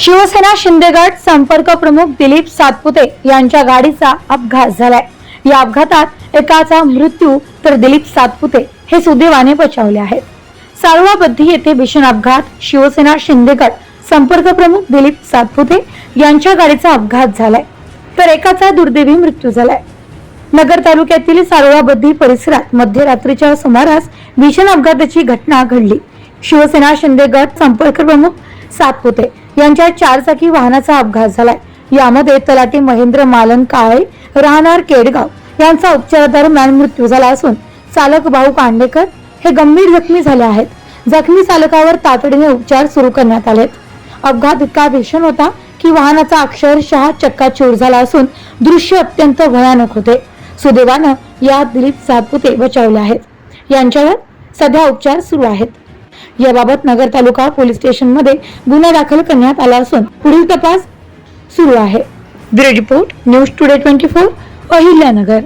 शिवसेना शिंदेगड संपर्क प्रमुख दिलीप सातपुते यांच्या गाडीचा अपघात झालाय. या अपघातात एकाचा मृत्यू तर दिलीप सातपुते हे सुदैवाने बचावले आहेत. साळवाबद्धी येथे भीषण अपघात शिवसेना शिंदेगड संपर्क प्रमुख दिलीप सातपुते यांच्या गाडीचा अपघात झालाय. तर एकाचा दुर्दैवी मृत्यू झालाय. नगर तालुक्यातील सारोळाबद्दी परिसरात मध्यरात्रीच्या सुमारास भीषण अपघाताची घटना घडली. शिवसेना शिंदे गट संपर्क प्रमुख सातपुते यांच्या चारचाकी वाहनाचा अपघात झालाय. यामध्ये तलाठी महेंद्र मालन काळे राहणार केडगाव यांचा उपचारादरम्यान मृत्यू झाला असून चालक भाऊ कांडेकर हे गंभीर जखमी झाले आहेत. जखमी चालकावर तातडीने उपचार सुरू करण्यात आलेत. अपघात इतका भीषण होता की वाहनाचा अक्षरशः चक्काचूर झाला असून दृश्य अत्यंत भयानक होते. सुदैवानं या दिलीप सातपुते बचावले आहेत. यांच्यावर सध्या उपचार सुरू आहेत. याबाबत नगर तालुका पोलीस स्टेशनमध्ये गुन्हा दाखल करण्यात आला असून पुढील तपास सुरू आहे. Bureau report news today twenty four Ahilyanagar.